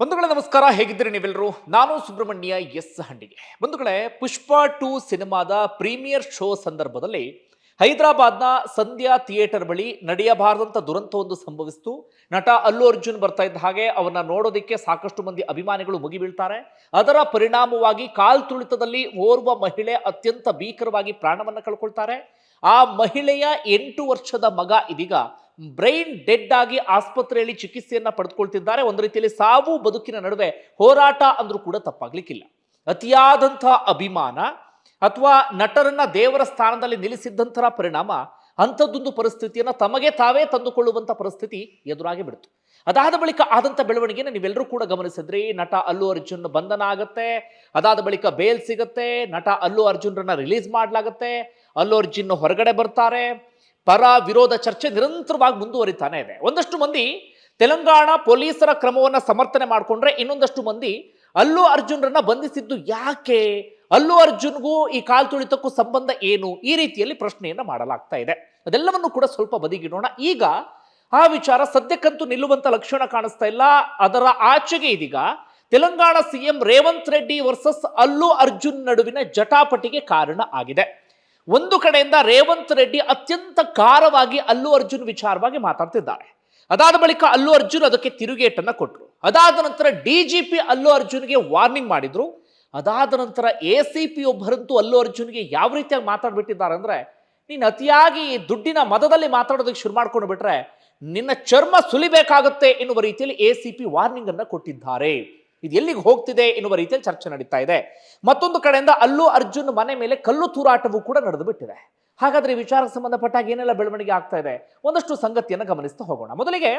ಬಂಧುಗಳೇ, ನಮಸ್ಕಾರ. ಹೇಗಿದ್ದೀರಿ ನೀವೆಲ್ಲರೂ? ನಾನು ಸುಬ್ರಹ್ಮಣ್ಯ ಎಸ್ ಹಂಡಿಗೆ ಬಂಧುಗಳೇ, ಪುಷ್ಪ ಟು ಸಿನಿಮಾದ ಪ್ರೀಮಿಯರ್ ಶೋ ಸಂದರ್ಭದಲ್ಲಿ ಹೈದರಾಬಾದ್ನ ಸಂಧ್ಯಾ ಥಿಯೇಟರ್ ಬಳಿ ನಡೆಯಬಾರದಂತ ದುರಂತವೊಂದು ಸಂಭವಿಸಿತು. ನಟ ಅಲ್ಲು ಅರ್ಜುನ್ ಬರ್ತಾ ಇದ್ದ ಹಾಗೆ ಅವನ್ನ ನೋಡೋದಕ್ಕೆ ಸಾಕಷ್ಟು ಮಂದಿ ಅಭಿಮಾನಿಗಳು ಮುಗಿಬೀಳ್ತಾರೆ. ಅದರ ಪರಿಣಾಮವಾಗಿ ಕಾಲ್ ತುಳಿತದಲ್ಲಿ ಓರ್ವ ಮಹಿಳೆ ಅತ್ಯಂತ ಭೀಕರವಾಗಿ ಪ್ರಾಣವನ್ನ ಕಳ್ಕೊಳ್ತಾರೆ. ಆ ಮಹಿಳೆಯ ಎಂಟು ವರ್ಷದ ಮಗ ಇದೀಗ ಬ್ರೈನ್ ಡೆಡ್ ಆಗಿ ಆಸ್ಪತ್ರೆಯಲ್ಲಿ ಚಿಕಿತ್ಸೆಯನ್ನ ಪಡೆದುಕೊಳ್ತಿದ್ದಾರೆ ಒಂದು ರೀತಿಯಲ್ಲಿ ಸಾವು ಬದುಕಿನ ನಡುವೆ ಹೋರಾಟ ಅಂದ್ರೂ ಕೂಡ ತಪ್ಪಾಗ್ಲಿಕ್ಕಿಲ್ಲ. ಅತಿಯಾದಂಥ ಅಭಿಮಾನ ಅಥವಾ ನಟರನ್ನ ದೇವರ ಸ್ಥಾನದಲ್ಲಿ ನಿಲ್ಲಿಸಿದ್ದಂತಹ ಪರಿಣಾಮ ಅಂಥದ್ದೊಂದು ಪರಿಸ್ಥಿತಿಯನ್ನ ತಮಗೆ ತಾವೇ ತಂದುಕೊಳ್ಳುವಂಥ ಪರಿಸ್ಥಿತಿ ಎದುರಾಗಿ ಬಿಡ್ತು. ಅದಾದ ಬಳಿಕ ಆದಂಥ ಬೆಳವಣಿಗೆಯನ್ನು ನೀವೆಲ್ಲರೂ ಕೂಡ ಗಮನಿಸಿದ್ರಿ. ನಟ ಅಲ್ಲು ಅರ್ಜುನ್ ಬಂಧನ ಆಗತ್ತೆ. ಅದಾದ ಬಳಿಕ ಬೇಲ್ ಸಿಗತ್ತೆ. ನಟ ಅಲ್ಲು ಅರ್ಜುನ್ರನ್ನ ರಿಲೀಸ್ ಮಾಡಲಾಗತ್ತೆ. ಅಲ್ಲು ಅರ್ಜುನ್ ಹೊರಗಡೆ ಬರ್ತಾರೆ. ಪರ ವಿರೋಧ ಚರ್ಚೆ ನಿರಂತರವಾಗಿ ಮುಂದುವರಿತಾನೆ ಇದೆ. ಒಂದಷ್ಟು ಮಂದಿ ತೆಲಂಗಾಣ ಪೊಲೀಸರ ಕ್ರಮವನ್ನು ಸಮರ್ಥನೆ ಮಾಡಿಕೊಂಡ್ರೆ ಇನ್ನೊಂದಷ್ಟು ಮಂದಿ ಅಲ್ಲು ಅರ್ಜುನ್ರನ್ನ ಬಂಧಿಸಿದ್ದು ಯಾಕೆ? ಅಲ್ಲು ಅರ್ಜುನ್ಗೂ ಈ ಕಾಲ್ ತುಳಿತಕ್ಕೂ ಸಂಬಂಧ ಏನು? ಈ ರೀತಿಯಲ್ಲಿ ಪ್ರಶ್ನೆಯನ್ನ ಮಾಡಲಾಗ್ತಾ ಇದೆ. ಅದೆಲ್ಲವನ್ನು ಕೂಡ ಸ್ವಲ್ಪ ಬದಿಗಿಡೋಣ. ಈಗ ಆ ವಿಚಾರ ಸದ್ಯಕ್ಕಂತೂ ನಿಲ್ಲುವಂತ ಲಕ್ಷಣ ಕಾಣಿಸ್ತಾ ಇಲ್ಲ. ಅದರ ಆಚೆಗೆ ಇದೀಗ ತೆಲಂಗಾಣ ಸಿಎಂ ರೇವಂತ್ ರೆಡ್ಡಿ ವರ್ಸಸ್ ಅಲ್ಲು ಅರ್ಜುನ್ ನಡುವಿನ ಜಟಾಪಟಿಗೆ ಕಾರಣ ಆಗಿದೆ. ಒಂದು ಕಡೆಯಿಂದ ರೇವಂತ್ ರೆಡ್ಡಿ ಅತ್ಯಂತ ಕಾರವಾಗಿ ಅಲ್ಲು ಅರ್ಜುನ್ ವಿಚಾರವಾಗಿ ಮಾತಾಡ್ತಿದ್ದಾರೆ. ಅದಾದ ಬಳಿಕ ಅಲ್ಲು ಅರ್ಜುನ್ ಅದಕ್ಕೆ ತಿರುಗೇಟನ್ನ ಕೊಟ್ಟರು ಅದಾದ ನಂತರ ಡಿ ಜಿ ಪಿ ಅಲ್ಲು ಅರ್ಜುನ್ಗೆ ವಾರ್ನಿಂಗ್ ಮಾಡಿದ್ರು. ಅದಾದ ನಂತರ ಎ ಸಿ ಪಿ ಒಬ್ಬರಂತೂ ಅಲ್ಲು ಅರ್ಜುನ್ಗೆ ಯಾವ ರೀತಿಯಾಗಿ ಮಾತಾಡ್ಬಿಟ್ಟಿದ್ದಾರೆ ಅಂದ್ರೆ, ನೀನು ಅತಿಯಾಗಿ ದುಡ್ಡಿನ ಮದದಲ್ಲಿ ಮಾತಾಡೋದಕ್ಕೆ ಶುರು ಮಾಡ್ಕೊಂಡು ಬಿಟ್ರೆ, ನಿನ್ನ ಚರ್ಮ ಸುಲಿಬೇಕಾಗುತ್ತೆ ಎನ್ನುವ ರೀತಿಯಲ್ಲಿ ಎ ಸಿ ಪಿ ವಾರ್ನಿಂಗ್ ಅನ್ನ ಕೊಟ್ಟಿದ್ದಾರೆ. ಇದು ಎಲ್ಲಿಗೆ ಹೋಗ್ತಿದೆ ಎನ್ನುವ ರೀತಿಯಲ್ಲಿ ಚರ್ಚೆ ನಡೀತಾ ಇದೆ. ಮತ್ತೊಂದು ಕಡೆಯಿಂದ ಅಲ್ಲೂ ಅರ್ಜುನ್ ಮನೆ ಮೇಲೆ ಕಲ್ಲು ತೂರಾಟವೂ ಕೂಡ ನಡೆದು ಬಿಟ್ಟಿದೆ. ಹಾಗಾದ್ರೆ ಈ ವಿಚಾರಕ್ಕೆ ಸಂಬಂಧಪಟ್ಟಾಗ ಏನೆಲ್ಲ ಬೆಳವಣಿಗೆ ಆಗ್ತಾ ಇದೆ? ಒಂದಷ್ಟು ಸಂಗತಿಯನ್ನು ಗಮನಿಸ್ತಾ ಹೋಗೋಣ. ಮೊದಲಿಗೆ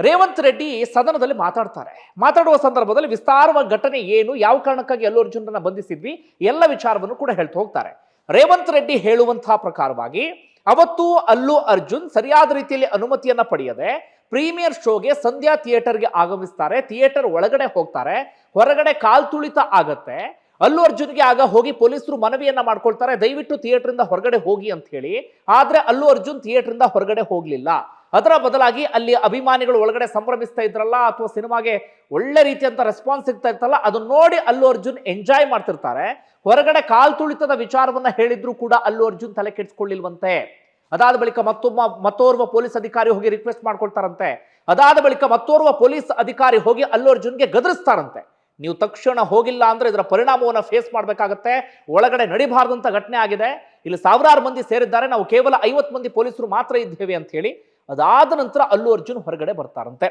ರೇವಂತ್ ರೆಡ್ಡಿ ಸದನದಲ್ಲಿ ಮಾತಾಡ್ತಾರೆ. ಮಾತಾಡುವ ಸಂದರ್ಭದಲ್ಲಿ ವಿಸ್ತಾರವಾದ ಘಟನೆ ಏನು, ಯಾವ ಕಾರಣಕ್ಕಾಗಿ ಅಲ್ಲು ಅರ್ಜುನನ್ನ ಬಂಧಿಸಿದ್ವಿ, ಎಲ್ಲ ವಿಚಾರವನ್ನು ಕೂಡ ಹೇಳ್ತಾ ಹೋಗ್ತಾರೆ. ರೇವಂತ್ ರೆಡ್ಡಿ ಹೇಳುವಂತಹ ಪ್ರಕಾರವಾಗಿ, ಅವತ್ತು ಅಲ್ಲು ಅರ್ಜುನ್ ಸರಿಯಾದ ರೀತಿಯಲ್ಲಿ ಅನುಮತಿಯನ್ನ ಪಡೆಯದೆ ಪ್ರೀಮಿಯರ್ ಶೋಗೆ ಸಂಧ್ಯಾ ಥಿಯೇಟರ್ಗೆ ಆಗಮಿಸ್ತಾರೆ. ಥಿಯೇಟರ್ ಒಳಗಡೆ ಹೋಗ್ತಾರೆ. ಹೊರಗಡೆ ಕಾಲ್ ತುಳಿತ ಆಗತ್ತೆ. ಅಲ್ಲು ಅರ್ಜುನ್ಗೆ ಆಗ ಹೋಗಿ ಪೊಲೀಸರು ಮನವಿಯನ್ನ ಮಾಡ್ಕೊಳ್ತಾರೆ. ದಯವಿಟ್ಟು ಥಿಯೇಟರ್ ಇಂದ ಹೊರಗಡೆ ಹೋಗಿ ಅಂತ ಹೇಳಿ. ಆದ್ರೆ ಅಲ್ಲು ಅರ್ಜುನ್ ಥಿಯೇಟರ್ ಇಂದ ಹೊರಗಡೆ ಹೋಗ್ಲಿಲ್ಲ. ಅದರ ಬದಲಾಗಿ ಅಲ್ಲಿ ಅಭಿಮಾನಿಗಳು ಒಳಗಡೆ ಸಂಭ್ರಮಿಸ್ತಾ ಇದ್ರಲ್ಲ ಅಥವಾ ಸಿನಿಮಾಗೆ ಒಳ್ಳೆ ರೀತಿಯಂತ ರೆಸ್ಪಾನ್ಸ್ ಸಿಗ್ತಾ ಇರ್ತಲ್ಲ ಅದನ್ನ ನೋಡಿ ಅಲ್ಲು ಅರ್ಜುನ್ ಎಂಜಾಯ್ ಮಾಡ್ತಿರ್ತಾರೆ. ಹೊರಗಡೆ ಕಾಲ್ ತುಳಿತದ ವಿಚಾರವನ್ನ ಹೇಳಿದ್ರು ಕೂಡ ಅಲ್ಲು ಅರ್ಜುನ್ ತಲೆ ಕೆಡಿಸ್ಕೊಳ್ಳಿಲ್ವಂತೆ. ಅದಾದ ಬಳಿಕ ಮತ್ತೊಬ್ಬ ಮತ್ತೋರ್ವ ಪೊಲೀಸ್ ಅಧಿಕಾರಿ ಹೋಗಿ ರಿಕ್ವೆಸ್ಟ್ ಮಾಡ್ಕೊಳ್ತಾರಂತೆ. ಅದಾದ ಬಳಿಕ ಮತ್ತೋರ್ವ ಪೊಲೀಸ್ ಅಧಿಕಾರಿ ಹೋಗಿ ಅಲ್ಲು ಅರ್ಜುನ್ಗೆ ಗದರಿಸ್ತಾರಂತೆ. ನೀವು ತಕ್ಷಣ ಹೋಗಿಲ್ಲ ಅಂದ್ರೆ ಇದರ ಪರಿಣಾಮವನ್ನು ಫೇಸ್ ಮಾಡಬೇಕಾಗತ್ತೆ. ಒಳಗಡೆ ನಡಿಬಾರ್ದಂತ ಘಟನೆ ಆಗಿದೆ. ಇಲ್ಲಿ ಸಾವಿರಾರು ಮಂದಿ ಸೇರಿದ್ದಾರೆ. ನಾವು ಕೇವಲ ಐವತ್ತು ಮಂದಿ ಪೊಲೀಸರು ಮಾತ್ರ ಇದ್ದೇವೆ ಅಂತ ಹೇಳಿ ಅದಾದ ನಂತರ ಅಲ್ಲು ಅರ್ಜುನ್ ಹೊರಗಡೆ ಬರ್ತಾರಂತೆ.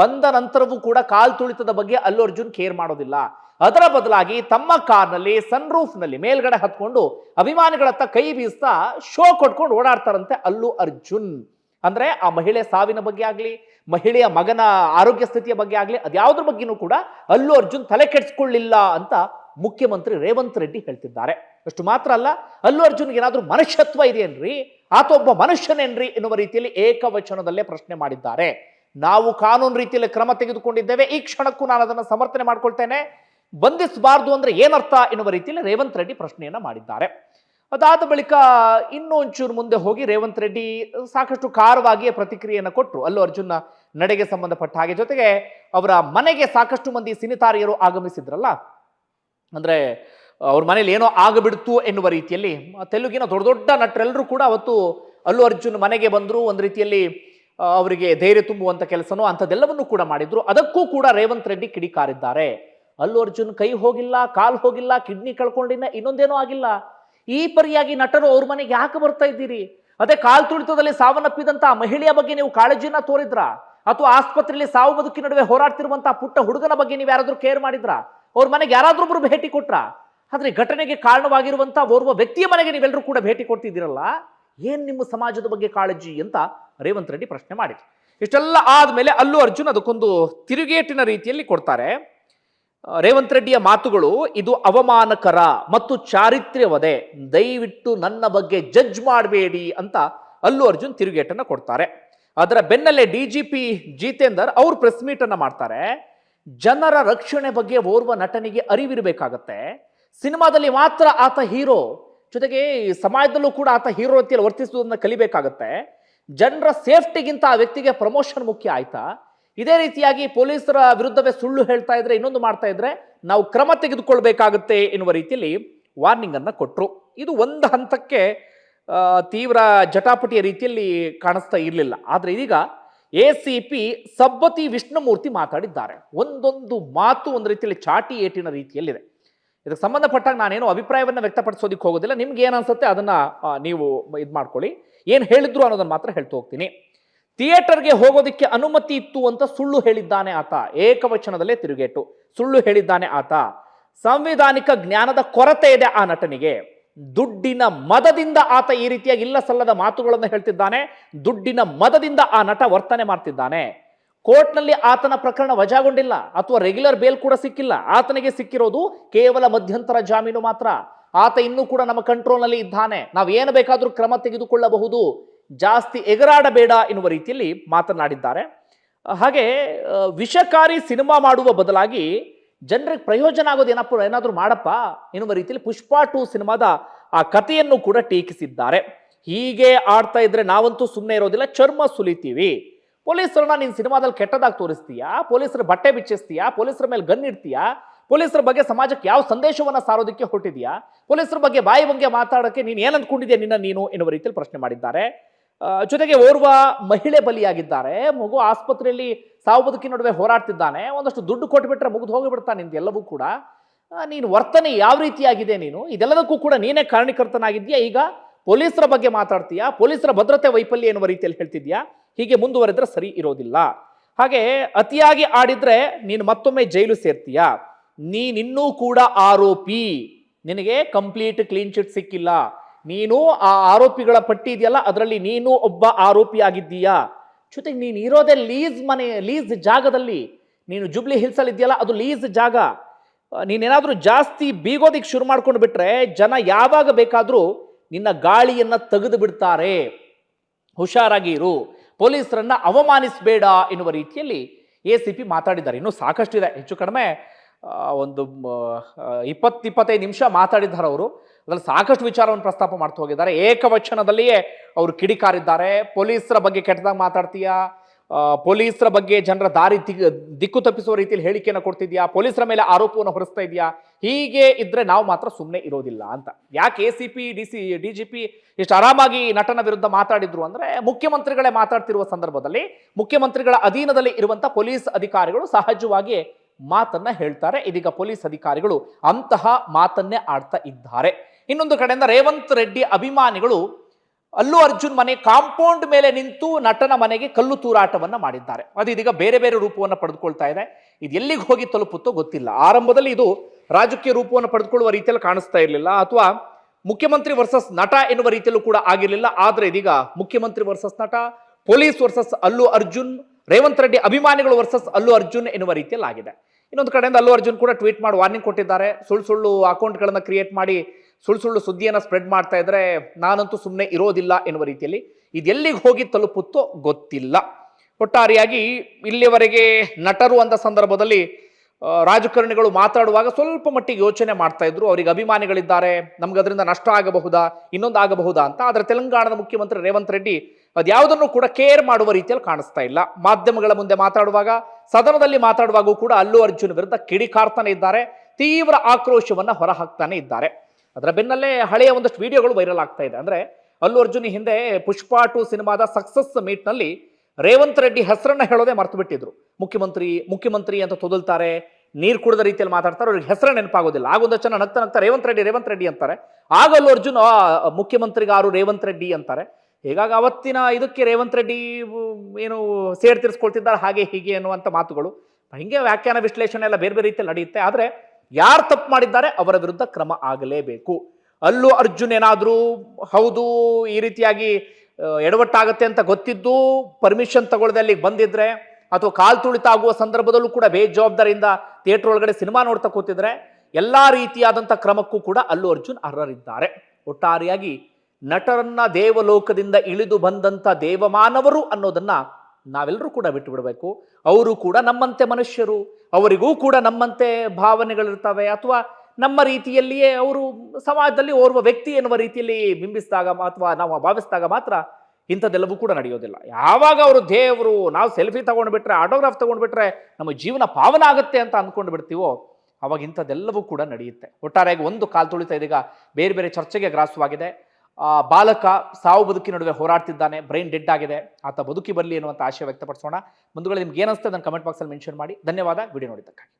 ಬಂದ ನಂತರವೂ ಕೂಡ ಕಾಲ್ ತುಳಿತದ ಬಗ್ಗೆ ಅಲ್ಲು ಅರ್ಜುನ್ ಕೇರ್ ಮಾಡೋದಿಲ್ಲ. ಅದರ ಬದಲಾಗಿ ತಮ್ಮ ಕಾರ್ನಲ್ಲಿ ಸನ್ನಲ್ಲಿ ಮೇಲ್ಗಡೆ ಹತ್ಕೊಂಡು ಅಭಿಮಾನಿಗಳತ್ತ ಕೈ ಬೀಸ್ತಾ ಶೋ ಕೊಟ್ಕೊಂಡು ಓಡಾಡ್ತಾರಂತೆ ಅಲ್ಲು ಅರ್ಜುನ್. ಅಂದ್ರೆ ಆ ಮಹಿಳೆ ಸಾವಿನ ಬಗ್ಗೆ ಆಗ್ಲಿ, ಮಹಿಳೆಯ ಮಗನ ಆರೋಗ್ಯ ಸ್ಥಿತಿಯ ಬಗ್ಗೆ ಆಗ್ಲಿ, ಅದ್ಯಾವುದ್ರ ಬಗ್ಗೆನೂ ಕೂಡ ಅಲ್ಲು ಅರ್ಜುನ್ ತಲೆ ಕೆಡಿಸ್ಕೊಳ್ಳಿಲ್ಲ ಅಂತ ಮುಖ್ಯಮಂತ್ರಿ ರೇವಂತ್ ರೆಡ್ಡಿ ಹೇಳ್ತಿದ್ದಾರೆ. ಅಷ್ಟು ಮಾತ್ರ ಅಲ್ಲ, ಅಲ್ಲು ಅರ್ಜುನ್ಗೆ ಏನಾದರೂ ಮನುಷ್ಯತ್ವ ಇದೆಯೇನ್ರಿ? ಆತ ಒಬ್ಬ ಮನುಷ್ಯನೇನ್ರಿ ಎನ್ನುವ ರೀತಿಯಲ್ಲಿ ಏಕವಚನದಲ್ಲೇ ಪ್ರಶ್ನೆ ಮಾಡಿದ್ದಾರೆ. ನಾವು ಕಾನೂನು ರೀತಿಯಲ್ಲಿ ಕ್ರಮ ತೆಗೆದುಕೊಂಡಿದ್ದೇವೆ. ಈ ಕ್ಷಣಕ್ಕೂ ನಾನು ಅದನ್ನು ಸಮರ್ಥನೆ ಮಾಡ್ಕೊಳ್ತೇನೆ. ಬಂಧಿಸಬಾರ್ದು ಅಂದ್ರೆ ಏನರ್ಥ ಎನ್ನುವ ರೀತಿಯಲ್ಲಿ ರೇವಂತ್ ರೆಡ್ಡಿ ಪ್ರಶ್ನೆಯನ್ನ ಮಾಡಿದ್ದಾರೆ. ಅದಾದ ಬಳಿಕ ಇನ್ನೊಂಚೂರು ಮುಂದೆ ಹೋಗಿ ರೇವಂತ್ ರೆಡ್ಡಿ ಸಾಕಷ್ಟು ಖಾರವಾಗಿಯೇ ಪ್ರತಿಕ್ರಿಯೆಯನ್ನು ಕೊಟ್ಟರು ಅಲ್ಲೂ ಅರ್ಜುನ್ನ ನಡೆಗೆ ಸಂಬಂಧಪಟ್ಟ ಹಾಗೆ. ಜೊತೆಗೆ ಅವರ ಮನೆಗೆ ಸಾಕಷ್ಟು ಮಂದಿ ಸಿನಿತಾರಿಯರು ಆಗಮಿಸಿದ್ರಲ್ಲ. ಅಂದ್ರೆ ಅವ್ರ ಮನೇಲಿ ಏನೋ ಆಗಬಿಡ್ತು ಎನ್ನುವ ರೀತಿಯಲ್ಲಿ ತೆಲುಗಿನ ದೊಡ್ಡ ದೊಡ್ಡ ನಟರೆಲ್ಲರೂ ಕೂಡ ಅವತ್ತು ಅಲ್ಲು ಅರ್ಜುನ್ ಮನೆಗೆ ಬಂದರು, ಒಂದು ರೀತಿಯಲ್ಲಿ ಅವರಿಗೆ ಧೈರ್ಯ ತುಂಬುವಂಥ ಕೆಲಸನೋ ಅಂಥದ್ದೆಲ್ಲವನ್ನು ಕೂಡ ಮಾಡಿದ್ರು. ಅದಕ್ಕೂ ಕೂಡ ರೇವಂತ್ ರೆಡ್ಡಿ ಕಿಡಿಕಾರಿದ್ದಾರೆ. ಅಲ್ಲು ಅರ್ಜುನ್ ಕೈ ಹೋಗಿಲ್ಲ, ಕಾಲು ಹೋಗಿಲ್ಲ, ಕಿಡ್ನಿ ಕಳ್ಕೊಂಡಿನ, ಇನ್ನೊಂದೇನೋ ಆಗಿಲ್ಲ. ಈ ಪರಿಯಾಗಿ ನಟರು ಅವ್ರ ಮನೆಗೆ ಯಾಕೆ ಬರ್ತಾ ಇದ್ದೀರಿ? ಅದೇ ಕಾಲ್ ತುಳಿತದಲ್ಲಿ ಸಾವನ್ನಪ್ಪಿದಂಥ ಮಹಿಳೆಯ ಬಗ್ಗೆ ನೀವು ಕಾಳಜಿನ ತೋರಿದ್ರ? ಅಥವಾ ಆಸ್ಪತ್ರೆಯಲ್ಲಿ ಸಾವು ಬದುಕಿನ ನಡುವೆ ಹೋರಾಡ್ತಿರುವಂತಹ ಪುಟ್ಟ ಹುಡುಗನ ಬಗ್ಗೆ ನೀವು ಯಾರಾದರೂ ಕೇರ್ ಮಾಡಿದ್ರ? ಅವ್ರ ಮನೆಗೆ ಯಾರಾದ್ರೊಬ್ರು ಭೇಟಿ ಕೊಟ್ರ? ಆದ್ರೆ ಘಟನೆಗೆ ಕಾರಣವಾಗಿರುವಂಥ ಓರ್ವ ವ್ಯಕ್ತಿಯ ಮನೆಗೆ ನೀವೆಲ್ಲರೂ ಕೂಡ ಭೇಟಿ ಕೊಡ್ತಿದ್ದೀರಲ್ಲ, ಏನು ನಿಮ್ಮ ಸಮಾಜದ ಬಗ್ಗೆ ಕಾಳಜಿ ಅಂತ ರೇವಂತ್ ರೆಡ್ಡಿ ಪ್ರಶ್ನೆ ಮಾಡಿದ್ರು. ಇಷ್ಟೆಲ್ಲ ಆದಮೇಲೆ ಅಲ್ಲೂ ಅರ್ಜುನ್ ಅದಕ್ಕೊಂದು ತಿರುಗೇಟಿನ ರೀತಿಯಲ್ಲಿ ಕೊಡ್ತಾರೆ. ರೇವಂತ್ ರೆಡ್ಡಿಯ ಮಾತುಗಳು, ಇದು ಅವಮಾನಕರ ಮತ್ತು ಚಾರಿತ್ರ್ಯವದೆ, ದಯವಿಟ್ಟು ನನ್ನ ಬಗ್ಗೆ ಜಡ್ಜ್ ಮಾಡಬೇಡಿ ಅಂತ ಅಲ್ಲು ಅರ್ಜುನ್ ತಿರುಗೇಟನ್ನು ಕೊಡ್ತಾರೆ. ಅದರ ಬೆನ್ನಲ್ಲೇ ಡಿ ಜಿ ಪಿ ಜಿತೇಂದರ್ ಅವರು ಪ್ರೆಸ್ ಮೀಟನ್ನು ಮಾಡ್ತಾರೆ. ಜನರ ರಕ್ಷಣೆ ಬಗ್ಗೆ ಓರ್ವ ನಟನಿಗೆ ಅರಿವಿರಬೇಕಾಗತ್ತೆ. ಸಿನಿಮಾದಲ್ಲಿ ಮಾತ್ರ ಆತ ಹೀರೋ, ಜೊತೆಗೆ ಸಮಾಜದಲ್ಲೂ ಕೂಡ ಆತ ಹೀರೋ ರೀತಿಯಲ್ಲಿ ವರ್ತಿಸುವುದನ್ನ ಕಲಿಬೇಕಾಗತ್ತೆ. ಜನರ ಸೇಫ್ಟಿಗಿಂತ ಆ ವ್ಯಕ್ತಿಗೆ ಪ್ರಮೋಷನ್ ಮುಖ್ಯ ಆಯ್ತಾ? ಇದೇ ರೀತಿಯಾಗಿ ಪೊಲೀಸರ ವಿರುದ್ಧವೇ ಸುಳ್ಳು ಹೇಳ್ತಾ ಇದ್ರೆ, ಇನ್ನೊಂದು ಮಾಡ್ತಾ ಇದ್ರೆ ನಾವು ಕ್ರಮ ತೆಗೆದುಕೊಳ್ಬೇಕಾಗುತ್ತೆ ಎನ್ನುವ ರೀತಿಯಲ್ಲಿ ವಾರ್ನಿಂಗ್ ಅನ್ನ ಕೊಟ್ಟರು ಇದು ಒಂದು ಹಂತಕ್ಕೆ ತೀವ್ರ ಜಟಾಪಟಿಯ ರೀತಿಯಲ್ಲಿ ಕಾಣಿಸ್ತಾ ಇರಲಿಲ್ಲ. ಆದರೆ ಇದೀಗ A C P Sabbathi Vishnumurthy ಮಾತಾಡಿದ್ದಾರೆ. ಒಂದೊಂದು ಮಾತು ಒಂದು ರೀತಿಯಲ್ಲಿ ಚಾಟಿ ಏಟಿನ ರೀತಿಯಲ್ಲಿದೆ. ಇದಕ್ಕೆ ಸಂಬಂಧಪಟ್ಟಾಗ ನಾನೇನು ಅಭಿಪ್ರಾಯವನ್ನು ವ್ಯಕ್ತಪಡಿಸೋದಕ್ಕೆ ಹೋಗೋದಿಲ್ಲ. ನಿಮ್ಗೆ ಏನು ಅನ್ಸುತ್ತೆ ಅದನ್ನು ನೀವು ಇದು ಮಾಡ್ಕೊಳ್ಳಿ. ಏನು ಹೇಳಿದ್ರು ಅನ್ನೋದನ್ನು ಮಾತ್ರ ಹೇಳ್ತಾ ಹೋಗ್ತೀನಿ. ಥಿಯೇಟರ್ಗೆ ಹೋಗೋದಕ್ಕೆ ಅನುಮತಿ ಇತ್ತು ಅಂತ ಸುಳ್ಳು ಹೇಳಿದ್ದಾನೆ ಆತ. ಏಕವಚನದಲ್ಲೇ ತಿರುಗೇಟು. ಸುಳ್ಳು ಹೇಳಿದ್ದಾನೆ ಆತ. ಸಂವಿಧಾನಿಕ ಜ್ಞಾನದ ಕೊರತೆ ಇದೆ ಆ ನಟನಿಗೆ. ದುಡ್ಡಿನ ಮದದಿಂದ ಆತ ಈ ರೀತಿಯಾಗಿ ಇಲ್ಲ ಸಲ್ಲದ ಮಾತುಗಳನ್ನು ಹೇಳ್ತಿದ್ದಾನೆ. ದುಡ್ಡಿನ ಮದದಿಂದ ಆ ನಟ ವರ್ತನೆ ಮಾಡ್ತಿದ್ದಾನೆ. ಕೋರ್ಟ್ನಲ್ಲಿ ಆತನ ಪ್ರಕರಣ ವಜಾಗೊಂಡಿಲ್ಲ ಅಥವಾ ರೆಗ್ಯುಲರ್ ಬೇಲ್ ಕೂಡ ಸಿಕ್ಕಿಲ್ಲ. ಆತನಿಗೆ ಸಿಕ್ಕಿರೋದು ಕೇವಲ ಮಧ್ಯಂತರ ಜಾಮೀನು ಮಾತ್ರ. ಆತ ಇನ್ನೂ ಕೂಡ ನಮ್ಮ ಕಂಟ್ರೋಲ್ನಲ್ಲಿ ಇದ್ದಾನೆ. ನಾವು ಏನು ಬೇಕಾದರೂ ಕ್ರಮ ತೆಗೆದುಕೊಳ್ಳಬಹುದು. ಜಾಸ್ತಿ ಎಗರಾಡಬೇಡ ಎನ್ನುವ ರೀತಿಯಲ್ಲಿ ಮಾತನಾಡಿದ್ದಾರೆ. ಹಾಗೆ ವಿಷಕಾರಿ ಸಿನಿಮಾ ಮಾಡುವ ಬದಲಾಗಿ ಜನರಿಗೆ ಪ್ರಯೋಜನ ಆಗೋದು ಏನಪ್ಪ, ಏನಾದರೂ ಮಾಡಪ್ಪ ಎನ್ನುವ ರೀತಿಯಲ್ಲಿ ಪುಷ್ಪ ಟು ಸಿನಿಮಾದ ಆ ಕಥೆಯನ್ನು ಕೂಡ ಟೀಕಿಸಿದ್ದಾರೆ. ಹೀಗೆ ಆಡ್ತಾ ಇದ್ರೆ ನಾವಂತೂ ಸುಮ್ಮನೆ ಇರೋದಿಲ್ಲ, ಚರ್ಮ ಸುಲಿತೀವಿ. ಪೊಲೀಸರನ್ನ ನೀನು ಸಿನಿಮಾದಲ್ಲಿ ಕೆಟ್ಟದಾಗಿ ತೋರಿಸ್ತೀಯಾ? ಪೊಲೀಸರ ಬಟ್ಟೆ ಬಿಚ್ಚಿಸ್ತೀಯಾ? ಪೊಲೀಸರ ಮೇಲೆ ಗನ್ ಇಡ್ತೀಯಾ? ಪೊಲೀಸರ ಬಗ್ಗೆ ಸಮಾಜಕ್ಕೆ ಯಾವ ಸಂದೇಶವನ್ನ ಸಾರೋದಕ್ಕೆ ಹೊರಟಿದ್ಯಾ? ಪೊಲೀಸರ ಬಗ್ಗೆ ಬಾಯಿ ಬಗ್ಗೆ ಮಾತಾಡೋಕ್ಕೆ ನೀನು ಏನು ಅಂದ್ಕೊಂಡಿದ್ಯಾ ನಿನ್ನ ನೀನು ಎನ್ನುವ ರೀತಿಯಲ್ಲಿ ಪ್ರಶ್ನೆ ಮಾಡಿದ್ದಾರೆ. ಜೊತೆಗೆ ಓರ್ವ ಮಹಿಳೆ ಬಲಿಯಾಗಿದ್ದಾರೆ. ಮಗು ಆಸ್ಪತ್ರೆಯಲ್ಲಿ ಸಾವು ಬದುಕಿನ ನಡುವೆ ಹೋರಾಡ್ತಿದ್ದಾನೆ. ಒಂದಷ್ಟು ದುಡ್ಡು ಕೊಟ್ಬಿಟ್ರೆ ಮುಗಿದು ಹೋಗಿಬಿಡ್ತಾನೆ ನಿಂದೆಲ್ಲವೂ ಕೂಡ. ನೀನು ವರ್ತನೆ ಯಾವ ರೀತಿಯಾಗಿದೆ ನೀನು? ಇದೆಲ್ಲದಕ್ಕೂ ಕೂಡ ನೀನೇ ಕಾರಣೀಕರ್ತನಾಗಿದ್ಯಾ ಈಗ ಪೊಲೀಸರ ಬಗ್ಗೆ ಮಾತಾಡ್ತೀಯಾ? ಪೊಲೀಸರ ಭದ್ರತೆ ವೈಫಲ್ಯ ಎನ್ನುವ ರೀತಿಯಲ್ಲಿ ಹೇಳ್ತಿದ್ಯಾ ಹೀಗೆ ಮುಂದುವರೆದ್ರೆ ಸರಿ ಇರೋದಿಲ್ಲ. ಹಾಗೆ ಅತಿಯಾಗಿ ಆಡಿದ್ರೆ ನೀನು ಮತ್ತೊಮ್ಮೆ ಜೈಲು ಸೇರ್ತೀಯಾ? ನೀನಿನ್ನೂ ಕೂಡ ಆರೋಪಿ. ನಿನಗೆ ಕಂಪ್ಲೀಟ್ ಕ್ಲೀನ್ ಚಿಟ್ ಸಿಕ್ಕಿಲ್ಲ. ನೀನು ಆ ಆರೋಪಿಗಳ ಪಟ್ಟಿ ಇದೆಯಲ್ಲ, ಅದರಲ್ಲಿ ನೀನು ಒಬ್ಬ ಆರೋಪಿ ಆಗಿದ್ದೀಯಾ? ಜೊತೆಗೆ ನೀನು ಇರೋದೇ ಲೀಸ್ ಮನೆ, ಲೀಸ್ ಜಾಗದಲ್ಲಿ. ನೀನು ಜುಬ್ಲಿ ಹಿಲ್ಸ್ ಅಲ್ಲಿ ಇದೆಯಲ್ಲ, ಅದು ಲೀಸ್ ಜಾಗ. ನೀನೇನಾದರೂ ನೀನೇನಾದ್ರೂ ಜಾಸ್ತಿ ಬೀಗೋದಕ್ಕೆ ಶುರು ಮಾಡ್ಕೊಂಡು ಬಿಟ್ರೆ ಜನ ಯಾವಾಗ ಬೇಕಾದರೂ ನಿನ್ನ ಗಾಳಿಯನ್ನು ತೆಗೆದು ಬಿಡ್ತಾರೆ. ಹುಷಾರಾಗಿ ಇರು. ಪೊಲೀಸರನ್ನ ಅವಮಾನಿಸಬೇಡ ಎನ್ನುವ ರೀತಿಯಲ್ಲಿ ಎ ಸಿ ಪಿ ಮಾತಾಡಿದ್ದಾರೆ. ಇನ್ನೂ ಸಾಕಷ್ಟಿದೆ. ಹೆಚ್ಚು ಕಡಿಮೆ ಒಂದು ಇಪ್ಪತ್ತು ಇಪ್ಪತ್ತೈದು ನಿಮಿಷ ಮಾತಾಡಿದ್ದಾರೆ ಅವರು. ಅದರಲ್ಲಿ ಸಾಕಷ್ಟು ವಿಚಾರವನ್ನು ಪ್ರಸ್ತಾಪ ಮಾಡ್ತಾ ಹೋಗಿದ್ದಾರೆ. ಏಕವಚನದಲ್ಲಿಯೇ ಅವರು ಕಿಡಿಕಾರಿದ್ದಾರೆ. ಪೊಲೀಸರ ಬಗ್ಗೆ ಕೆಟ್ಟದಾಗ ಮಾತಾಡ್ತೀಯಾ? ಪೊಲೀಸರ ಬಗ್ಗೆ ಜನರ ದಾರಿ ದಿಕ್ಕು ತಪ್ಪಿಸುವ ರೀತಿಯಲ್ಲಿ ಹೇಳಿಕೆಯನ್ನು ಕೊಡ್ತಿದ್ಯಾ? ಪೊಲೀಸರ ಮೇಲೆ ಆರೋಪವನ್ನು ಹೊರಿಸ್ತಾ ಇದೆಯಾ ಹೀಗೆ ಇದ್ರೆ ನಾವು ಮಾತ್ರ ಸುಮ್ಮನೆ ಇರೋದಿಲ್ಲ ಅಂತ. ಯಾಕೆ A C P, D C, D G P ಇಷ್ಟು ಆರಾಮಾಗಿ ನಟನ ವಿರುದ್ಧ ಮಾತಾಡಿದ್ರು ಅಂದ್ರೆ ಮುಖ್ಯಮಂತ್ರಿಗಳೇ ಮಾತಾಡ್ತಿರುವ ಸಂದರ್ಭದಲ್ಲಿ ಮುಖ್ಯಮಂತ್ರಿಗಳ ಅಧೀನದಲ್ಲಿ ಇರುವಂತ ಪೊಲೀಸ್ ಅಧಿಕಾರಿಗಳು ಸಹಜವಾಗಿ ಮಾತನ್ನ ಹೇಳ್ತಾರೆ. ಇದೀಗ ಪೊಲೀಸ್ ಅಧಿಕಾರಿಗಳು ಅಂತಹ ಮಾತನ್ನೇ ಆಡ್ತಾ ಇದ್ದಾರೆ. ಇನ್ನೊಂದು ಕಡೆಯಿಂದ ರೇವಂತ್ ರೆಡ್ಡಿ ಅಭಿಮಾನಿಗಳು ಅಲ್ಲು ಅರ್ಜುನ್ ಮನೆ ಕಾಂಪೌಂಡ್ ಮೇಲೆ ನಿಂತು ನಟನ ಮನೆಗೆ ಕಲ್ಲು ತೂರಾಟವನ್ನು ಮಾಡಿದ್ದಾರೆ. ಅದು ಇದೀಗ ಬೇರೆ ಬೇರೆ ರೂಪವನ್ನು ಪಡೆದುಕೊಳ್ತಾ ಇದೆ. ಇದು ಎಲ್ಲಿಗೆ ಹೋಗಿ ತಲುಪುತ್ತೋ ಗೊತ್ತಿಲ್ಲ. ಆರಂಭದಲ್ಲಿ ಇದು ರಾಜಕೀಯ ರೂಪವನ್ನು ಪಡೆದುಕೊಳ್ಳುವ ರೀತಿಯಲ್ಲಿ ಕಾಣಿಸ್ತಾ ಇರಲಿಲ್ಲ ಅಥವಾ ಮುಖ್ಯಮಂತ್ರಿ ವರ್ಸಸ್ ನಟ ಎನ್ನುವ ರೀತಿಯಲ್ಲೂ ಕೂಡ ಆಗಿರಲಿಲ್ಲ. ಆದರೆ ಇದೀಗ ಮುಖ್ಯಮಂತ್ರಿ ವರ್ಸಸ್ ನಟ, ಪೊಲೀಸ್ ವರ್ಸಸ್ ಅಲ್ಲು ಅರ್ಜುನ್, ರೇವಂತ್ ರೆಡ್ಡಿ ಅಭಿಮಾನಿಗಳು ವರ್ಸಸ್ ಅಲ್ಲು ಅರ್ಜುನ್ ಎನ್ನುವ ರೀತಿಯಲ್ಲಿ ಆಗಿದೆ ಇನ್ನೊಂದು ಕಡೆಯಿಂದ ಅಲ್ಲು ಅರ್ಜುನ್ ಕೂಡ ಟ್ವೀಟ್ ಮಾಡಿ ವಾರ್ನಿಂಗ್ ಕೊಟ್ಟಿದ್ದಾರೆ. ಸುಳ್ಳು ಸುಳ್ಳು ಅಕೌಂಟ್ಗಳನ್ನು ಕ್ರಿಯೇಟ್ ಮಾಡಿ ಸುಳ್ಳು ಸುಳ್ಳು ಸುದ್ದಿಯನ್ನು ಸ್ಪ್ರೆಡ್ ಮಾಡ್ತಾ ಇದ್ರೆ ನಾನಂತೂ ಸುಮ್ಮನೆ ಇರೋದಿಲ್ಲ ಎನ್ನುವ ರೀತಿಯಲ್ಲಿ ಇದೆಲ್ಲಿಗೆ ಹೋಗಿ ತಲುಪುತ್ತೋ ಗೊತ್ತಿಲ್ಲ. ಒಟ್ಟಾರೆಯಾಗಿ ಇಲ್ಲಿವರೆಗೆ ನಟರು ಅಂತ ಸಂದರ್ಭದಲ್ಲಿ ರಾಜಕಾರಣಿಗಳು ಮಾತಾಡುವಾಗ ಸ್ವಲ್ಪ ಮಟ್ಟಿಗೆ ಯೋಚನೆ ಮಾಡ್ತಾ ಇದ್ರು. ಅವರಿಗೆ ಅಭಿಮಾನಿಗಳಿದ್ದಾರೆ, ನಮ್ಗೆ ಅದರಿಂದ ನಷ್ಟ ಆಗಬಹುದಾ, ಇನ್ನೊಂದು ಆಗಬಹುದಾ ಅಂತ. ಆದರೆ ತೆಲಂಗಾಣದ ಮುಖ್ಯಮಂತ್ರಿ ರೇವಂತ್ ರೆಡ್ಡಿ ಅದ್ಯಾವುದನ್ನು ಕೂಡ ಕೇರ್ ಮಾಡುವ ರೀತಿಯಲ್ಲಿ ಕಾಣಿಸ್ತಾ ಇಲ್ಲ. ಮಾಧ್ಯಮಗಳ ಮುಂದೆ ಮಾತಾಡುವಾಗ, ಸದನದಲ್ಲಿ ಮಾತಾಡುವಾಗೂ ಕೂಡ ಅಲ್ಲು ಅರ್ಜುನ್ ವಿರುದ್ಧ ಕಿಡಿಕಾರ್ತಾನೆ ಇದ್ದಾರೆ, ತೀವ್ರ ಆಕ್ರೋಶವನ್ನು ಹೊರಹಾಕ್ತಾನೆ ಇದ್ದಾರೆ. ಅದರ ಬೆನ್ನಲ್ಲೇ ಹಳೆಯ ಒಂದಷ್ಟು ವಿಡಿಯೋಗಳು ವೈರಲ್ ಆಗ್ತಾ ಇದೆ. ಅಂದ್ರೆ ಅಲ್ಲು ಅರ್ಜುನ್ ಹಿಂದೆ ಪುಷ್ಪಾ ಟು ಸಿನಿಮಾದ ಸಕ್ಸಸ್ ಮೀಟ್ನಲ್ಲಿ ರೇವಂತ್ ರೆಡ್ಡಿ ಹೆಸರನ್ನ ಹೇಳೋದೇ ಮರ್ತು ಬಿಟ್ಟಿದ್ರು. ಮುಖ್ಯಮಂತ್ರಿ ಮುಖ್ಯಮಂತ್ರಿ ಅಂತ ತೊದಲ್ತಾರೆ, ನೀರು ಕುಡಿದ ರೀತಿಯಲ್ಲಿ ಮಾತಾಡ್ತಾರೆ, ಅವ್ರಿಗೆ ಹೆಸರು ನೆನಪಾಗೋದಿಲ್ಲ. ಆಗೊಂದು ಜನ ನಗ್ತಾ ನಗ್ತಾ ರೇವಂತ್ ರೆಡ್ಡಿ ರೇವಂತ್ ರೆಡ್ಡಿ ಅಂತಾರೆ. ಆಗ ಅಲ್ಲು ಅರ್ಜುನ್ ಮುಖ್ಯಮಂತ್ರಿಗಾರು ರೇವಂತ್ ರೆಡ್ಡಿ ಅಂತಾರೆ. ಹೀಗಾಗಿ ಅವತ್ತಿನ ಇದಕ್ಕೆ ರೇವಂತ್ ರೆಡ್ಡಿ ಏನು ಸೇರ್ತಿರ್ಸ್ಕೊಳ್ತಿದ್ದಾರೆ ಹಾಗೆ ಹೀಗೆ ಅನ್ನುವಂಥ ಮಾತುಗಳು. ಹಿಂಗೆ ವ್ಯಾಖ್ಯಾನ, ವಿಶ್ಲೇಷಣೆ ಎಲ್ಲ ಬೇರೆ ಬೇರೆ ರೀತಿಯಲ್ಲಿ ನಡೆಯುತ್ತೆ. ಆದರೆ ಯಾರು ತಪ್ಪು ಮಾಡಿದ್ದಾರೆ ಅವರ ವಿರುದ್ಧ ಕ್ರಮ ಆಗಲೇಬೇಕು. ಅಲ್ಲೂ ಅರ್ಜುನ್ ಏನಾದರೂ, ಹೌದು, ಈ ರೀತಿಯಾಗಿ ಎಡವಟ್ಟಾಗತ್ತೆ ಅಂತ ಗೊತ್ತಿದ್ದು ಪರ್ಮಿಷನ್ ತಗೊಳ್ಳದೆ ಅಲ್ಲಿಗೆ ಬಂದಿದ್ರೆ, ಅಥವಾ ಕಾಲ್ ತುಳಿತ ಆಗುವ ಸಂದರ್ಭದಲ್ಲೂ ಕೂಡ ಬೇಜವಾಬ್ದಾರಿಯಿಂದ ಥಿಯೇಟರ್ ಒಳಗಡೆ ಸಿನಿಮಾ ನೋಡ್ತಾ ಕೂತಿದ್ರೆ, ಎಲ್ಲ ರೀತಿಯಾದಂಥ ಕ್ರಮಕ್ಕೂ ಕೂಡ ಅಲ್ಲು ಅರ್ಜುನ್ ಅರ್ಹರಿದ್ದಾರೆ. ಒಟ್ಟಾರೆಯಾಗಿ ನಟರನ್ನ ದೇವಲೋಕದಿಂದ ಇಳಿದು ಬಂದಂಥ ದೇವಮಾನವರು ಅನ್ನೋದನ್ನ ನಾವೆಲ್ಲರೂ ಕೂಡ ಬಿಟ್ಟು ಬಿಡಬೇಕು ಅವರು ಕೂಡ ನಮ್ಮಂತೆ ಮನುಷ್ಯರು. ಅವರಿಗೂ ಕೂಡ ನಮ್ಮಂತೆ ಭಾವನೆಗಳಿರ್ತವೆ. ಅಥವಾ ನಮ್ಮ ರೀತಿಯಲ್ಲಿಯೇ ಅವರು ಸಮಾಜದಲ್ಲಿ ಓರ್ವ ವ್ಯಕ್ತಿ ಎನ್ನುವ ರೀತಿಯಲ್ಲಿ ಬಿಂಬಿಸಿದಾಗ ಅಥವಾ ನಾವು ಭಾವಿಸಿದಾಗ ಮಾತ್ರ ಇಂಥದ್ದೆಲ್ಲವೂ ಕೂಡ ನಡೆಯೋದಿಲ್ಲ. ಯಾವಾಗ ಅವರು ದೇವರು, ನಾವು ಸೆಲ್ಫಿ ತಗೊಂಡ್ಬಿಟ್ರೆ, ಆಟೋಗ್ರಾಫ್ ತಗೊಂಡ್ಬಿಟ್ರೆ ನಮ್ಮ ಜೀವನ ಪಾವನ ಆಗುತ್ತೆ ಅಂತ ಅಂದ್ಕೊಂಡು ಬಿಡ್ತೀವೋ, ಅವಾಗ ಇಂಥದ್ದೆಲ್ಲವೂ ಕೂಡ ನಡೆಯುತ್ತೆ. ಒಟ್ಟಾರೆಯಾಗಿ ಒಂದು ಕಾಲು ತುಳಿತ ಇದೀಗ ಬೇರೆ ಬೇರೆ ಚರ್ಚೆಗೆ ಗ್ರಾಸವಾಗಿದೆ. ಬಾಲಕ ಸಾವು ಬದುಕಿ ನಡುವೆ ಹೋರಾಡ್ತಿದ್ದಾನೆ ಬ್ರೈನ್ ಡೆಡ್ ಆಗಿದೆ. ಆತ ಬದುಕಿ ಬರಲಿ ಅನ್ನುವಂಥ ಆಶಯ ವ್ಯಕ್ತಪಡಿಸೋಣ. ಮುಂದುಗಡೆ ನಿಮ್ಗೆ ಏನಿಸ್ತದೆ ಅದನ್ನು ಕಮೆಂಟ್ ಬಾಕ್ಸಲ್ಲಿ ಮೆನ್ಷನ್ ಮಾಡಿ. ಧನ್ಯವಾದ. ವಿಡಿಯೋ ನೋಡಿದ್ದಕ್ಕಾಗಿ.